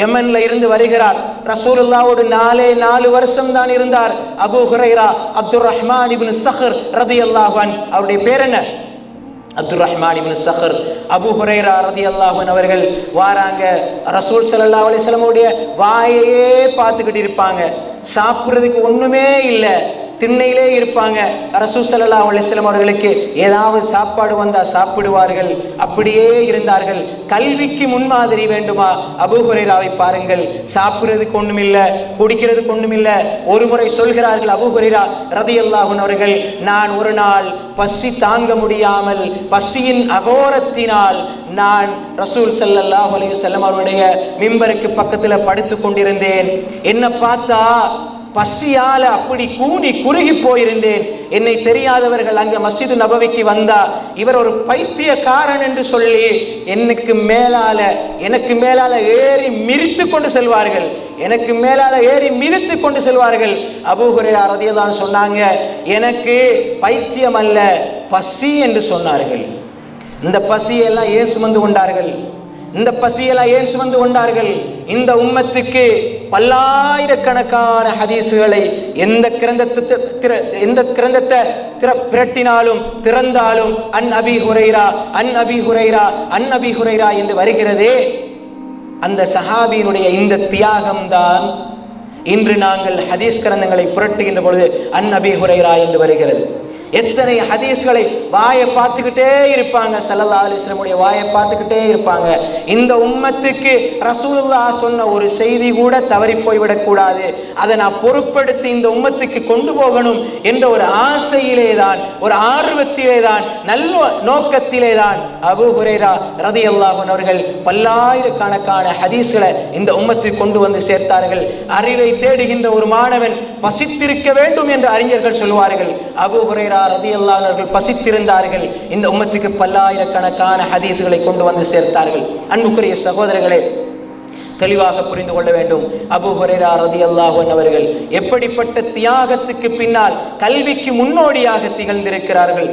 யமன்ல இருந்து வருகிறார். ரசூலுல்லாவோடு நாலே நாலு வருஷம் தான் இருந்தார். Abu Hurairah Abdul Rahman ibn Sakhr ரதி அல்லாஹான் அவருடைய பேர் என்ன? Abdul Rahman ibn Sakhr. Abu Hurairah ரதியல்லாஹு அல்லாஹன் அவர்கள் வாராங்க. ரசூல் சல்லா அலிஸ்லமுடைய வாயையே பார்த்துக்கிட்டு இருப்பாங்க. சாப்பிட்றதுக்கு ஒண்ணுமே இல்லை. திண்ணையிலே இருப்பாங்க. ரசூல் அலிஸ்லம் அவர்களுக்கு ஏதாவது சாப்பாடு வந்தால் சாப்பிடுவார்கள். அப்படியே இருந்தார்கள். கல்விக்கு முன்மாதிரி வேண்டுமா? அபூ ஹுரைராவை பாருங்கள். சாப்பிடுறதுக்கு ஒன்றுமில்லை குடிக்கிறதுக்கு ஒண்ணுமில்ல. ஒரு முறை சொல்கிறார்கள் அபூ ரதி ரதியல்லாஹு அவர்கள் நான் ஒரு நாள் பசி தாங்க முடியாமல் பசியின் அகோரத்தினால் நான் ரசூல் சல்லல்லாஹ் அலைஹி வஸல்லம் அவருடைய மிம்பருக்கு பக்கத்தில் படுத்துக் கொண்டிருந்தேன். என்ன பார்த்தா பசியால அப்படி கூனி குறுகி போயிருந்தேன். என்னை தெரியாதவர்கள் அங்க மஸ்ஜிது நபவிக்கு வந்தா இவர் ஒரு பைத்தியக்காரன் என்று சொல்லி எனக்கு மேலால எனக்கு மேலால ஏறி மிரித்து கொண்டு செல்வார்கள். எனக்கு மேலால ஏறி மிதித்து கொண்டு செல்வார்கள். அபூஹுரேரா ரதியதான் சொன்னாங்க எனக்கு பைத்தியம் அல்ல பசி என்று சொன்னார்கள். இந்த பசியெல்லாம் ஏன் சுமந்து கொண்டார்கள்? இந்த பசியெல்லாம் ஏன் சுமந்து கொண்டார்கள்? இந்த உம்மத்துக்கு பல்லாயிரக்கணக்கான ஹதீசுகளை எந்த கிரந்தத்தை திற எந்த கிரந்தத்தை திற பிரட்டினாலும் திறந்தாலும் அன் அபி ஹுரைரா அன் அபி ஹுரைரா அன் அபி ஹுரைரா என்று வருகிறதே அந்த சஹாபியினுடைய இந்த தியாகம்தான் இன்று நாங்கள் ஹதீஸ் கிரந்தங்களை புரட்டுகின்ற பொழுது அன் அபி ஹுரைரா என்று வருகிறது. எத்தனை ஹதீஸ்களை வாயை பார்த்துக்கிட்டே இருப்பாங்க. சல்லல்லா அலிஸ்லமுடைய வாயை பார்த்துக்கிட்டே இருப்பாங்க. இந்த உம்மத்துக்கு ரசூலுல்லா சொன்ன ஒரு செய்தி கூட தவறி போய்விடக்கூடாது அதை நான் பொருட்படுத்தி இந்த உம்மத்துக்கு கொண்டு போகணும் என்ற ஒரு ஆசையிலே தான் ஒரு ஆர்வத்திலே தான் நல்ல நோக்கத்திலே தான் அபு ஹுரேரா ரதி அல்லாஹன் அவர்கள் பல்லாயிரக்கணக்கான ஹதீஸ்களை இந்த உம்மத்துக்கு கொண்டு வந்து சேர்த்தார்கள். அறிவை தேடுகின்ற ஒரு மாணவன் வசித்திருக்க வேண்டும் என்று அறிஞர்கள் சொல்வார்கள் அபு ஹுரேரா ரதி அவர்கள் பசித்திருந்தார்கள். இந்த உம்மத்துக்கு பல்லாயிரக்கணக்கான ஹதீஸ்களை கொண்டு வந்து சேர்த்தார்கள். அன்புக்குரிய சகோதரர்களே தெளிவாக புரிந்து கொள்ள வேண்டும். அபு ஹுரேரா ரதி அல்லாஹன் அவர்கள் எப்படிப்பட்ட தியாகத்துக்கு பின்னால் கல்விக்கு முன்னோடியாக திகழ்ந்திருக்கிறார்கள்.